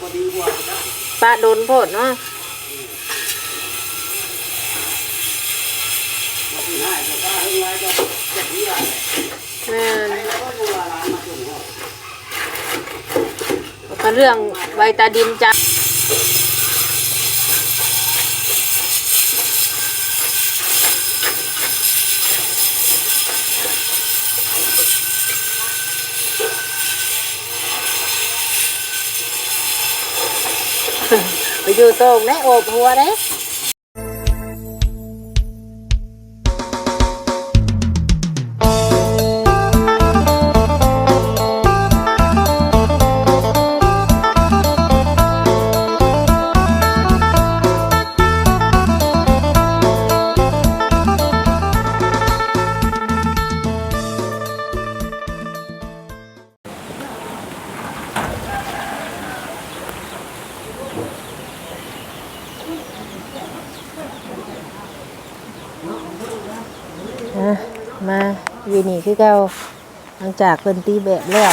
พอดีกว่านะปะโดนโพดเนาะมาที่ให้ก็ได้ให้ไว้ก็เจ็บนี้ได้แม่นแล้วก็ดูว่าร้านมาจุ่มเขาก็เรื่องไวตาดินจ้ะ ไปอยู่โตรงได้โอบหัวได้ คือเก่าหลังจากเพิ่นตีแบบแล้ว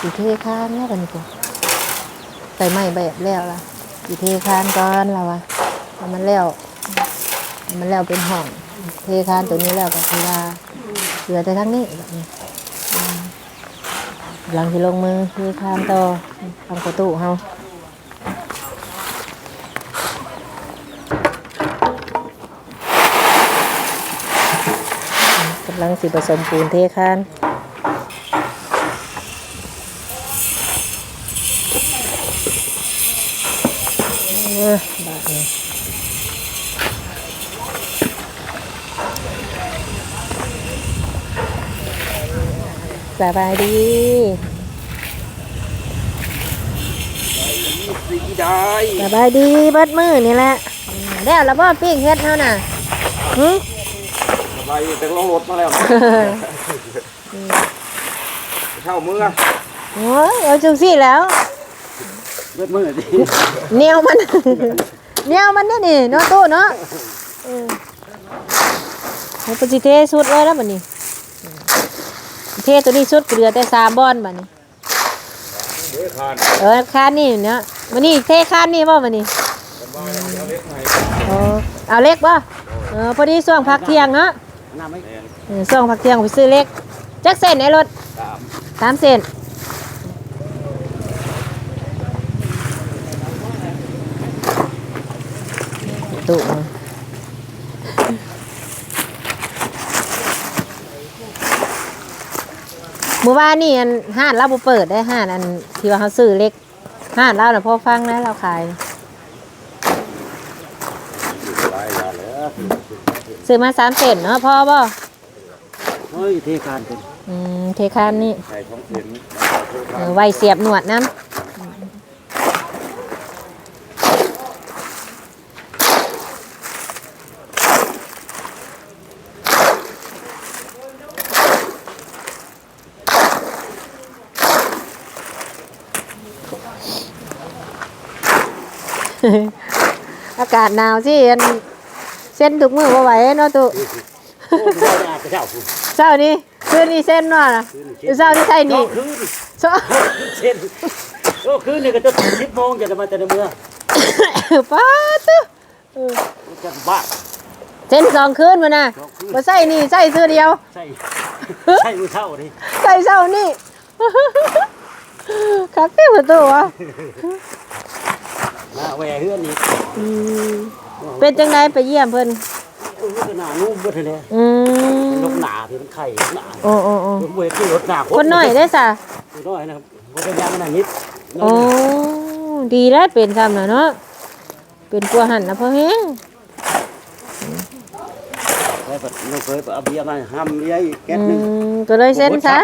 สิเทคานแล้วกันก็ใส่ไม้แบบแล้วล่ะสิเทคานก่อนแล้วะมันแล้วมันแล้วเป็นห้องเทคานตัวนี้แล้วก็คือว่าเหลือแต่ทั้งนี้แบบนี้หลังที่ลงมือเทคานต่อทำประตูเฮา กำลังสิผสมปูนเทคานเอ้อบาดนี้สบายดีสีได้สบายดีเบิดมือนี่แหละอืมแล้วแล้วบ่ปิ้งเฮ็ดเท่าน่ะหึ สบายแต่ลงรถมาแล้วเข้ามือโอ้ยเอาจังซี่แล้วเลือดมือดิแนวมันแนวมันนี่นี่เนาะตู้เนาะเออมันเป็นสิเทสุดเลยแล้วบัดนี้อืมเทตัวนี้สุดก็เหลือแต่สามบอนบัดนี้เดือดขาดเออคานนี่เนาะวันนี้เทคานนี่บ่บัดนี้สบายเอาเล็กให้โอ้เอาเล็กบ่เออพอดีช่วงพักเที่ยงเนาะ น้ำไม่เออช่วงพักเที่ยงไปซื้อเล็ก จักเส้นในรถตามสามเส้นตู้มาเมื่อวานนี่อันห้านเราบ่เปิดได้ห้านอันที่ว่าเขาซื้อเล็กห้านเราน่ะพอฟังนะเราขาย หลายอย่างแล้ว ซื้อมาสามเซนเนาะพอบ่เฮ้ยเทคานเป็นอืมเทคานนี่ใส่ของเข็นเออไว้เสียบหนวดน้ำอากาศหนาวสิอัน เส้นทุกมือบ่ไหวเนาะตุโอ้ยไม่ได้กระเจ้าคุณเช้านี้คืนนี้เส้นเนาะล่ะเช้านี้ใช่นี่คืนเช้าเช่นโอ้คืนนี่ก็จะสิบโมงจะมาแต่ในเมืองป้าตุเออจะบ้าเส้นสองคืนมาน่ะสองคืนบ่ใส่นี่ใส่เสื้อเดียวใช่ใช่มือเท่าดิใส่เช้านี่คักเต้ประตูวะมาแหวเฮือนนี่อืม เป็นจังไดไปเยี่ยมเพิ่นโอ้ยหนานุ่มเบิดเลยอืมลงหนาที่มันไข่หนาโอ้โอ้โอ้เวทีรถหนาคนน้อยได้อซะคนน้อยนะครับบ่เป็นยางขนาดนี้โอ้ดีแล้วเป็นซ้ำน่ะเนาะเป็นกลัวหันนะพ่อแฮงแล้วก็น้องเคยเอาเบียร์มาห้ามเลี้ยอีกแก๊สอืหนึงมก็เลยเส้นซะ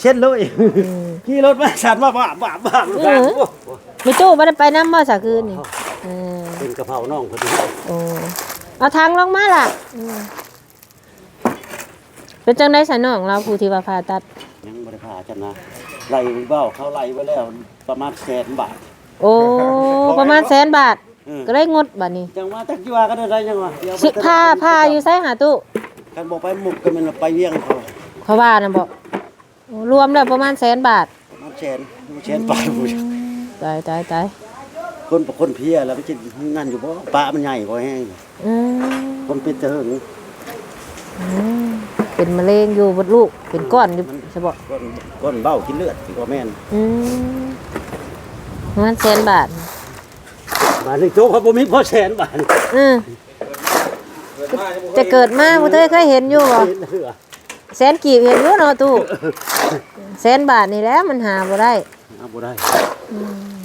เช่นเลยขี่รถมาสั่นมาบ้าบ้าบ้าลูกหลานโอ้มีตู้บ่ได้ไปน้ำบ่ซะคืนนี่เออเป็นกระเพราน้องคนนี้โอ้เอาทางลงมาล่ะอืมเป็นจังได๋ซะน้องเราผู้ที่ว่าผ่าตัด ยังบริพาจันนะไล่เบ้าเขาไล่ไว้แล้วประมาณแสนบาทโอ้ประมาณแสนบาทอืมก็เลยงดบัดนี้จังว่าจักจีว่าก็ได้ได้ยังวะเดี๋ยวสิผ้าผ้าอยู่ไสหาตู้กันบอกไปหมุกกันมันไปเลี้ยงเขาเขาว่านะบอกโอ้รวมแล้วประมาณแสนบาทประมาณแสนแสนบาทผู้ชายตายตายตาย คนคนเพียแล้วมันจะนั่นอยู่บ่ปลามันใหญ่บ่แห้งอืมคนเป็นเถิงอืมเป็นมะเร็งอยู่บดลูก เป็นก้อนอยู่ใช่บ่ก้นก้นเบ้ากินเลือดก็แม่นอืมมันแสนบาท บาทหนึงโตเขาบ่มีพอแสนบาทอืมจะเกิดมาบ่เคยเคยเห็นอยู่บ่เห็นเหือแสนกีบเห็นอยู่เนาะตู้แสนบาทนี่แหล้วมันหาบ่ได้เอาบ่ได้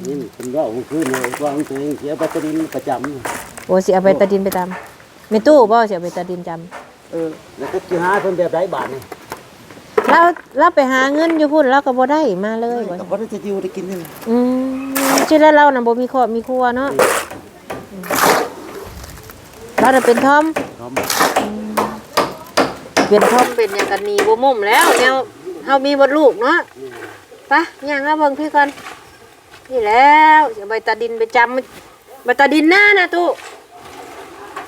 นี่เป็นเว้าเมื่อคืนเลยวางตัวเองเสียแบตเตอรี่ประจำโอ้สิเอาไปตะดินไปตามแม่ตู้บ่สิเอาไปตะดินจำเออแล้วก็สิหาเพิ่นแบบไร้บาทนี่เราเราไปหาเงินอยู่พุ่นเราก็บ่ได้มาเลยบ่ก็บ่ได้จะอยู่ได้กินนี่อืมชื่อแล้วเราน่ะบ่มีครอบมีครัวเนาะเราน่ะเป็นทอมพร้อมเป็นทอมเป็นหยังกันนี่บ่มุมแล้วแนวเฮามีบ่ลูกเนาะไปย่างแล้วเบิ่งพี่ก่อน นี่แล้วเอาใบตาดินไปจำใบตาดินหน้านะตู้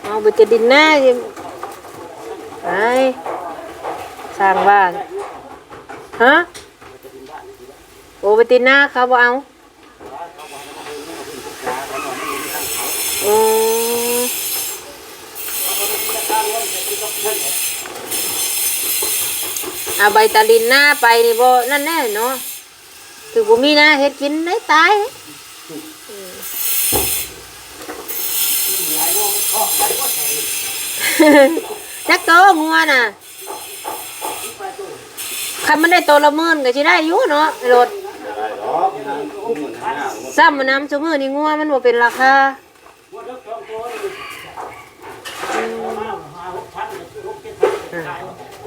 เอาใบตาดินหน้าไปสร้างบ้านฮะโอ้ใบตินหน้าเขาบ่เอาโอ้เอาใบตาดินหน้าไปนี่บ่นั่นแน่เนาะ คือบ่มีน้าเฮ็ดกินได้ตายจักโตงัวน่ะคันมันได้โตละหมื่นก็สิได้อยู่เนาะรถซ้ำมันน้ำซุมือนี่งัวมันบ่เป็นราคา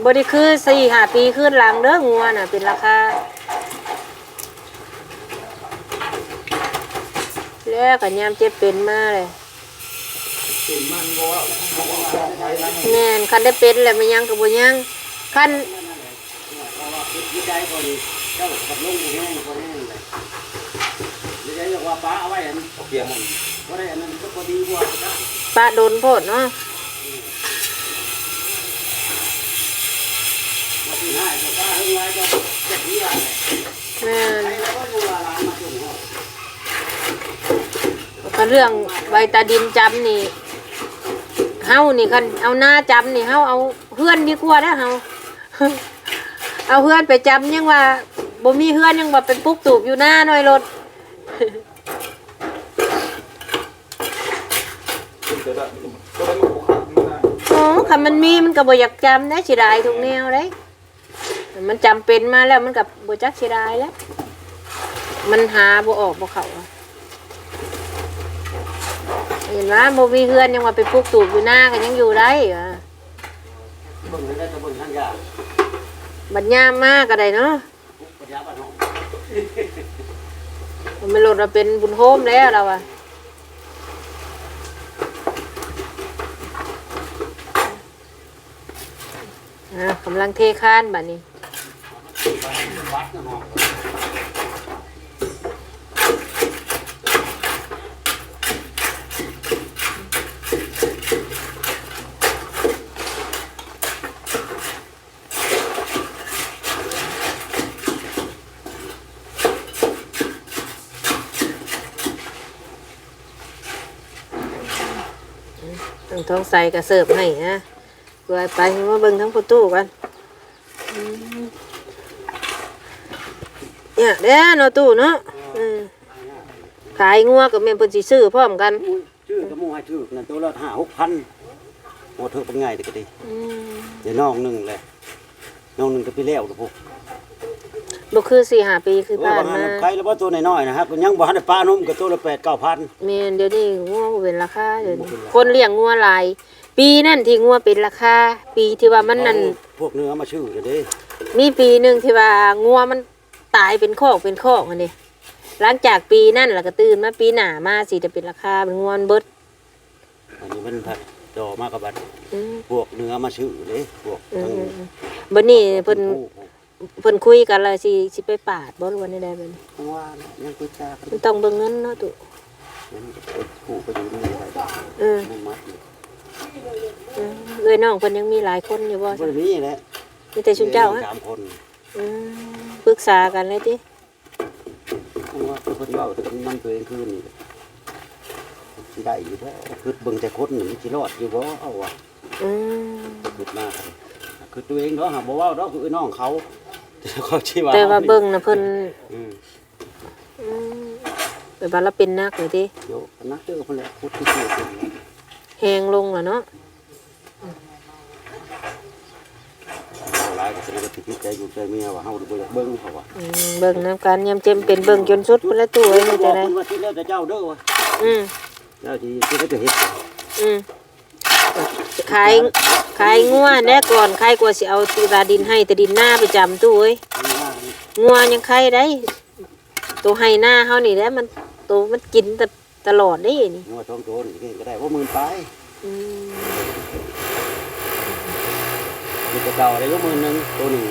บ่ได้คือสี่ห้าปีขึ้นหลังเด้องัวน่ะเป็นราคา แล้วก็ยามเจ็บเป็นมาเลยแม่นคันได้เป็นแหล้วมันยังก็บ่ยังคันที่ใจพอดีเจ้ากับลงแห้งพอแห้งเลยนี่ได้ว่าป้าเอาไว้อันป้าโดนโพดเนาะว่าที่ให้ก็ป้าเฮงไว้ก็เจ็ดนี้อะแม่น เรื่องใบตาดินจำนี่เฮานี่คันเอาหน้าจำนี่เฮาเอาเพื่อนดีกว่าเด้อเฮาเอาเพื่อนไปจำยังว่าบ่มีเพื่อนยังว่าเป็นปุ๊กตูบอยู่หน้าหน่อยรถโอ้คำมันมีมันก็บ่อยากจำได้เสียดายทุกแนวเลยมันจำเป็นมาแล้วมันกับบ่จักเสียดายแล้ว มันหาบ่ออกบ่เข้า เห็นว่าบ่มีเฮือนยังว่าไปปลูกตูบอยู่หน้าก็ยังอยู่ได้อะเบิ่งได้ก็เบิ่งทางยาบัดยามมากก็ได้เนาะปัญญาบ้านเฮามันไม่หลดเราเป็นบุญโฮมแล้วเราอะอะกำลังเทคานบัดนี้ วัดนะเนาะ ต้อง ท้องใส่กระเสิร์ฟให้นะเพื่อไปมาเบิ่งทั้งประตูกันเนี่ยเด้อนาตู้เนาะขายงัวกับแม่นเพิ่นสิซื้อพร้อมกันชื่อก็มู่ให้ชื่อนั่นตัวละ5 6,000บ่เถอะเป็นไงเด็กก็ดีเดี๋ยวน้องหนึ่งแหละน้องหนึ่งก็ไปแล้วกับพวก บ่คือสี่ห้าปีคือโอ้ผ่านบางอัมานใครแล้วว่าตัวน้อยๆนะครับยังบ่ทันได้ป้านมก็ตัวละ8 9,000แม่นเดี๋ยวนี้งัวบ่เป็นราคาเดี๋ยวนี้คนเลี้ยงงัวหลาย ปีนั่นที่งัวเป็นราคาปีที่ว่ามันนั่น พวกเนื้อมาชื่อเด้อเด้มีปีหนึ่งที่ว่างัวมันตายเป็นคอกเป็นคอกอันนี้หลังจากปีนั่นแล้วก็ตื่นมาปีหน้ามาสิจะเป็นราคาเป็นงัวมันเบิดอันนี้มันผัดดอกมากับบัดอืมพวกเนื้อมาชื่อเด้พวกอืทั้งมบัดนี้เพิ่นผู้ เพิ่นคุยกันแล้วสิสิไปปาดบ่รู้ว่าได้ได้บัดนี้ผู้ว่านะยังคุยจากันมันต้องเบิ่งเงินเนาะตุยังผู้ก็อยู่นี่ได้เออไม่มัดอยู่เออเอ้ยน้องเพิ่นยังมีหลายคนอยู่บ่บ่ได้มีแหละมีแต่ชุนเจ้าฮะสามคนอืมปรึกษากันเลยติอว่าเพิ่นเว้าแต่นำตัวเองคืนนี่สิได้อยู่บ่คือเบิ่งแต่คนนี่มันสิรอดอยู่บ่เอาว่ะอืมคิดมากคือตัวเองเนาะหาบ่เว้าดอกคือน้องเขา แต่เขาสิว่าแต่ว่าเบิ่งน่ะเพิ่นอืมอืมแบบว่าเราเป็นนักเลยติเดี๋ยวนักเด้อเพิ่นแหละพุทธที่เกิดแฮงลงแล้วเนาะเอาหลายก็สิได้ติดใจอยู่ใจเมียว่าเฮาบ่อยากเบิ่งเขาว่าอืมเบิ่งนํกันยามเจ็มเป็นเบิ่งจนสุดพุ่นละตู้เอ้ยมันจะได้บอกเพิ่นว่าที่แล้วแต่เจ้าเด้อว่าอืมเจ้าที่ที่ได้ไปเฮ็ดอืมขาย ขายงัวแน่ก่อนขายกว่าสิเอาตีราดินให้แต่ดินหน้าไปจำตู้เอ้ยนี่ว่างัวยังไข่ได้ ตัวให้หน้าเฮานี่แหละมันตัวมันกินแต่ตลอดได้นี่งัวท้องโจรนี่ก็ได้ว่าหมื่นไปอืมมีแต่เก่าได้ก็หมื่นหนึงตัวหนึง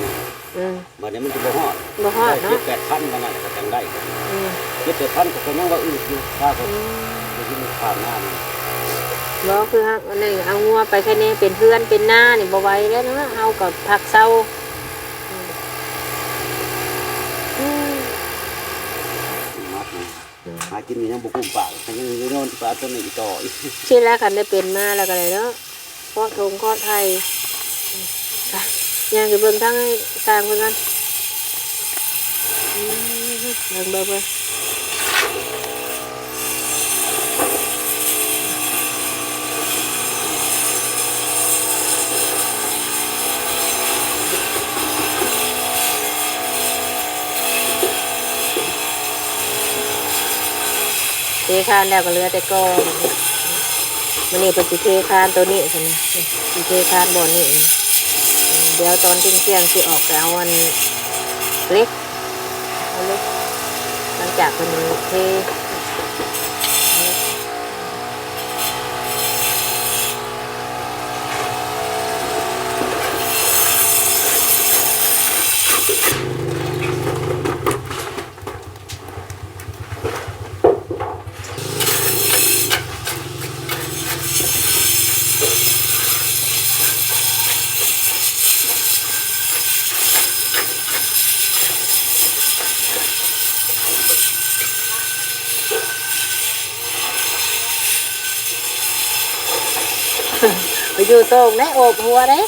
อืมบัดนี้มันสิบ่ฮอดบ่ฮอดได้เนาะเจ็ดแปดพันกันน่ะก็จังได้อืมเจ็ดแปดพันก็ยังว่าอืดอยู่ถ้าก็อืมได้ยินข่าวหน้านี่ บ่คือฮักอันนี้เอางัวไปแค่นี้เป็นเพื่อนเป็นหน้านี่บ่ไหวแล้วนะเฮากับผักเซาอืมอืมมัดนี่หากินนี่ยังบ่กุ้มปากยังยู่โน่นปลาตัวนี้ต่ออีกชื่อแล้วคันได้เป็นมาแล้วก็เลยเนาะพอดทงพอไทยย่างไปเบิ่งทั้งให้สร้างเพิ่นกันเบิ่งเบิ่ง คานแล้วก็เหลือแต่กอนมันนี่เป็นสีเทคานตัวนี้ใช่ไหมสีเทคานบ่อนี่เดี๋ยวตอนทิ้งเที่ยงๆสิออกไปเอาวันเล็กเอาเล็กหลังจากเป็นเท อยู่ตรงได้โอบหัวได้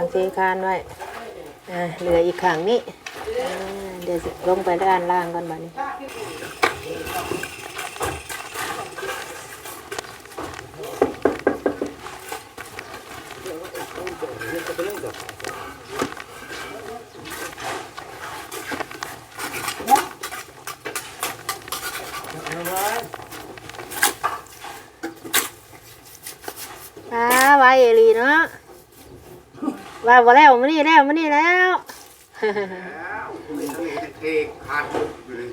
กำลังเทคานไว้เหลืออีกขังนี้เดี๋ยวลงไปด้านล่างก่อนบ้านี้ อ่าไว้เอหลีเนาะ ว่าบ่แล้วมื้อนี้แล้วมื้อนี้แล้วเทขาดอยู่เลย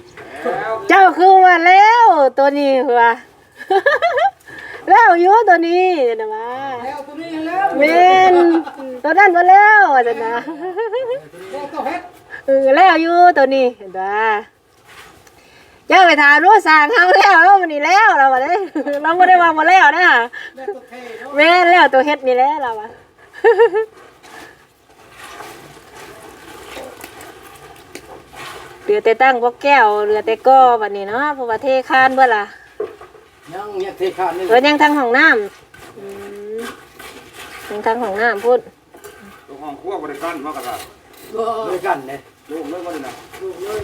เจ้าคือว่าแล้วตัวนี้ว่า แล้วอยู่ตัวนี้นะว่าแล้วตัวนี้แล้วแม่นตัวนั้นบ่แล้วว่าซั่นนะแล้วตัวเฮ็ดเออแล้วอยู่ตัวนี้เห็นป่ะเจ้าไปถามรู้สร้างเฮาแล้วแล้วมันนี่แล้วเราบ่ได้เราบ่ได้ว่าบ่แล้วนะแล้วตัวเทเนาะแม่นแล้วตัวเฮ็ดนี่แหละเราอะ เเหลือแต่ตั้งพวกแก้วเหลือแต่ก้อบัดนี้เนาะเพราะว่าเทคานเบ่ล่ะยังยังเทขาดนี่เออยังทางห้องน้ำอืมยังทางห้องน้ำพูดลูกห้องครัวบริการมากกระดาษด้วยกันเนี่ยลูกเลยบ่ได้นะลูกเลย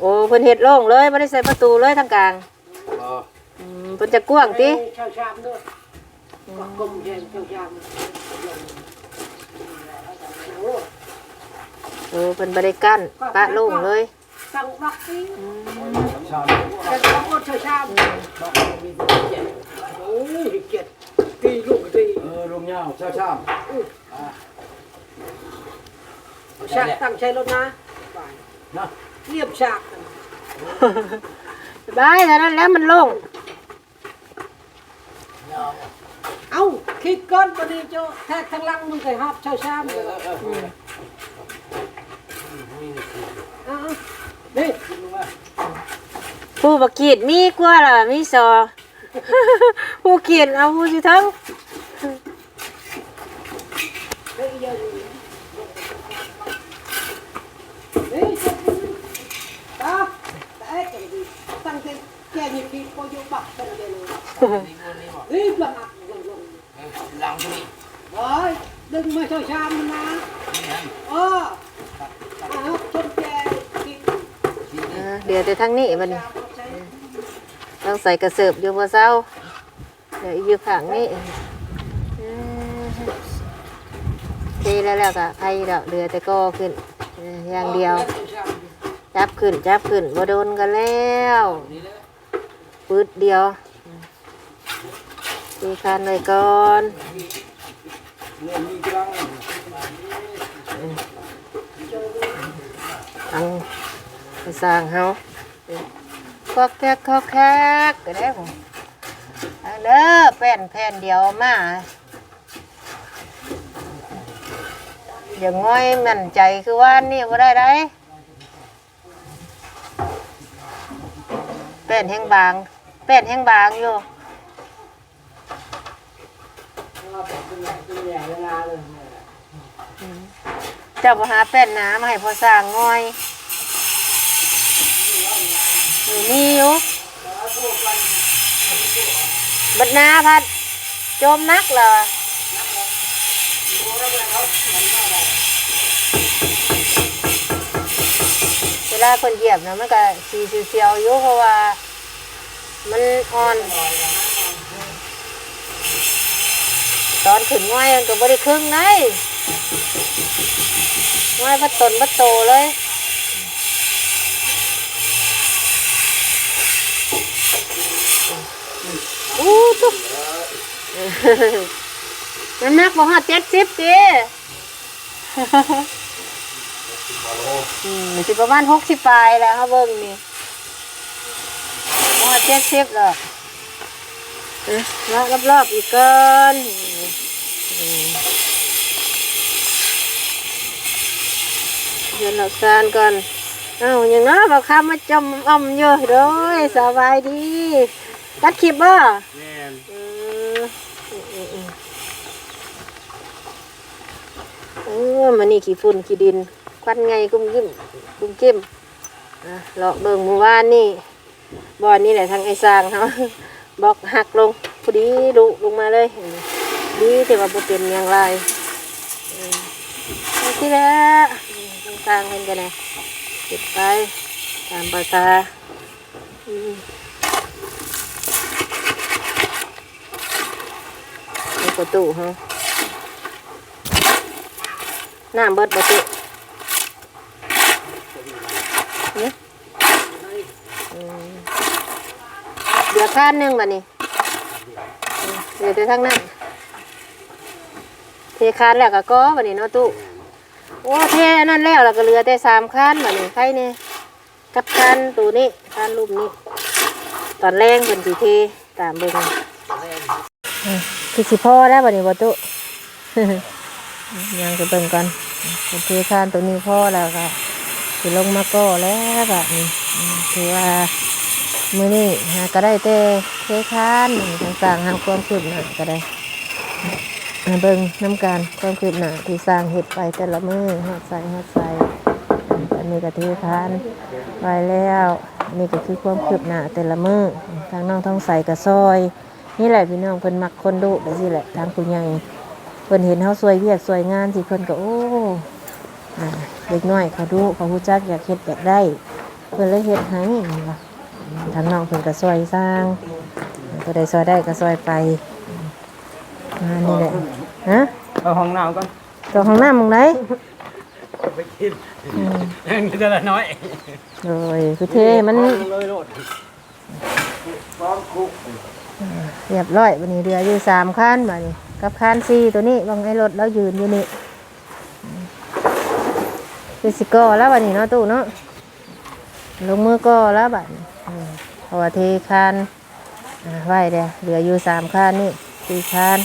โอ้เพิ่นเฮ็ดโล่งเลยบ่ได้ใส่ประตูเลยทางกลางบ่อืมเพิ่นจะกว้างติชาวชามด้วยก็กลมเย็นชาวชาม เออเพิ่นบ่ได้กั้นปะโล่งเลยสั่งบักซีชาวแต่ก็หมดชาวชามต้องมีตัวเจ็ดโอ้ยเจ็ดตีลูกตีเออลุงยาวชาวชามฉากตั้งใช้รถนะนะเรียบฉากสบายเท่านั้นแล้วมันโล่งเอ้าคิดก้อนพอดีเจ้าแทกทางหลังมึงเคยหับชาวชามเลยอ้าวนี่ ผู้บกีดมีกว่าล่ะมีซอ ผู้กีดเอาผู้สิทั้งแกยังีพอยบักตั้งแต่เลยเฮ้ยบังอักลงลงหลังนี่เฮ้ยดึงมาชาวชามมันนะเออเอาชนแกเดี๋ยวแต่ทางนี้บัดนี้ชามใช้ ต้องใส่กระเสิบอยู่บ่เซาเดี๋ยวอยู่ข้างนี้เอเทแล้วแล้วก็ไผดอกเหลือแต่ก็ขึ้นอย่างเดียว จับขึ้นจับขึ้นบ่โดนกันแล้วปืดเดียวตีคันไว้ก่อนเนี่ยมีกลางอังสร้างเฮา คอกแคกคอกแคกก็ได้ผมเอาเด้อแป้นแผ่นเดียวมาอย่างง่อยมั่นใจคือว่านี่บ่ได้ได้แป้นแห้งบางแป้นแห้งบางอยู่เจ้าบ่หาแป้นนามาให้พอสร้างง่อย มีอยู่บัดนาพัดโจมนักเหรอเวลาคนเหยียบนะมันก็สีเสียวๆอยู่เพราะว่า มันอ่อน ตอนขึ้นง่อยมันก็บ่ได้ครึ่งไงง่ายบัดตนบัดโตเลย อู้ตุ๊บน้ำหนักบ่ฮอดเจ็ดสิบจีอืมสิประมาณหกสิบปลายแล้วครับเบิ่งนี่บ่ฮอดเจ็ดสิบหรอกเอ้ยรอบรอบๆอีกเกินเดี๋ยวเราซานก่อนอ้าอย่างน้อยบอกคำมาจมอ่อมอยู่เด้อยสบายดี ตัดคลิปบ่แม่นเออเออเออเออมันนี่ขี้ฝุ่นขี้ดิน ควันไงกุ้มกิ้มกุ้มกิ้มอะหลอกเบิ่งเมื่อวานนี่บอนนี่แหละทางไอ้สร้างเขาบอกหักลงพอดีดุลงมาเลยเออดีแต่ว่าบ่เป็นอย่างไรเออเอาที่แล้วทางสร้างเพิ่นกันนะติดไปตามภาษาอืม ใน ประตูฮะน้ำเบิดประตูเนี่ยอืมเดี๋ยวข้านหนึ่งบัดนี้เดี๋ยวจะทั้งนั้นเทคานแล้วก็ก้อบัดนี้เนาะตู้โอ้เทนั่นแล้วแล้วก็เหลือแต่สามคันบัดนี้ใครเนี่ยกับคันตัวนี้คันรูปนี้ ตอนแรกเป็นสีเทตามเบิ่ง คือสิพ่อแล้วบัดนี้บ่ตุยังจะเบิ่งก่อนโอเคคานตัวนี้พ่อแล้วค่ะสิลงมาก็แล้วแบัดนี้อืมถือว่ามือนี้หาก็ได้แต่เคคานต่างๆหาความคืบหน้าก็ได้มาเบิ่งน้ำการความคืบหน้าที่สร้างเฮ็ดไปแต่ละมือฮอดใส่ฮอดใส่อันนี้ก็เทคานไว้แล้วนนี้ก็คือความคืบหน้าแต่ละมือทางน้องท้องใส่กับซอย นี่แหละพี่น้องเพิ่นมักคนดุแบบนี้แหละทางผู้ใหญ่เพิ่นเห็นเฮาสวยเวียกสวยงานสิเพิ่นก็โอ้อ่าเด็กน้อยเขาดุเขาฮู้จักอยากเฮ็ดอยากได้ เพิ่นเลยเฮ็ดให้นี่ล่ะทางน้องเพิ่นก็ซอยสร้างก็ได้ซอยได้ก็ซอยไปอ่านี่แหละฮะเอาห้องน้ำก่อนตัวห้องน้ำมึงไหนไปกินยังจะละน้อยโดยคือเทมันเลยโลดซ้อมคุก เรียบร้อยวันนี้เรืออยู่สามคันบัดนี้กับคันสี่ตัวนี้บางไอ้รถเรายืนอยู่นี่คือสิก่อแล้วบัดนี้เนาะตู้เนาะลงมือก่อแล้วบัดนี้อืมเพราะว่าเทคันอ่าไว้เดียวเหลืออยู่สามคันนี่สี่คัน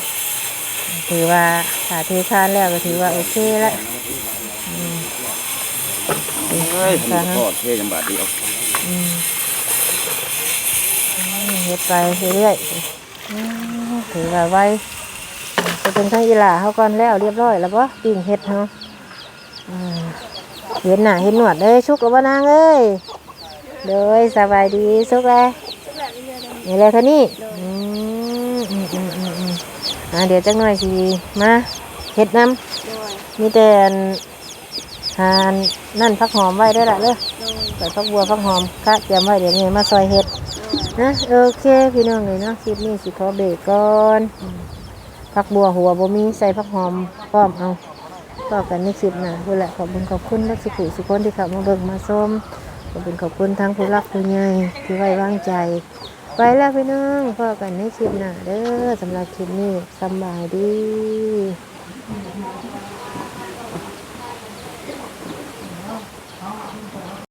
ถือว่าถ้าเทคันแล้วก็ถือว่าโอเคแล้วอืมเฮ้ยคันทอดเท่ยังบาทเดียวอืม เฮ็ดไปเรื่อยๆถือว่าไว้จะเป็นทั้งอีหล่าเขาก่อนแล้วเรียบร้อยแล้วก็ปิ้งเฮ็ดเนาะอืมเห็นหน้าเห็นหนวดเด้ยชุกกับว่านางเอ้ยเด้ยสบายดีสุกเลยนี่แหละท่านี่อืมอืมอืมอืมอ่าเดี๋ยวจักหน่อยสิมาเฮ็ดน้ำมีแต่อันทานนั่นพักหอมไว้ได้ละเลยใส่ผักบัวผักหอมกะเตรียมไว้เดี๋ยวนี้มาซอยเห็ด นะโอเคพี่น้องเลยเนาะคลิปนี้สิขอเบรกก่อนผักบัวหัวบ่มีใส่ผักหอมพร้อมเอาก็กันในคลิปหน้าพูดแหละขอบคุณขอบคุณและสุขุสุขคนที่เขับมาเบิ่งมาชมขอบคุณขอบคุณทั้งผู้รักผู้ใหญ่ที่ไว้วางใจไปแล้วพี่น้องพอกันในคลิปหน้าเด้อสำหรับคลิปนี้สบายดี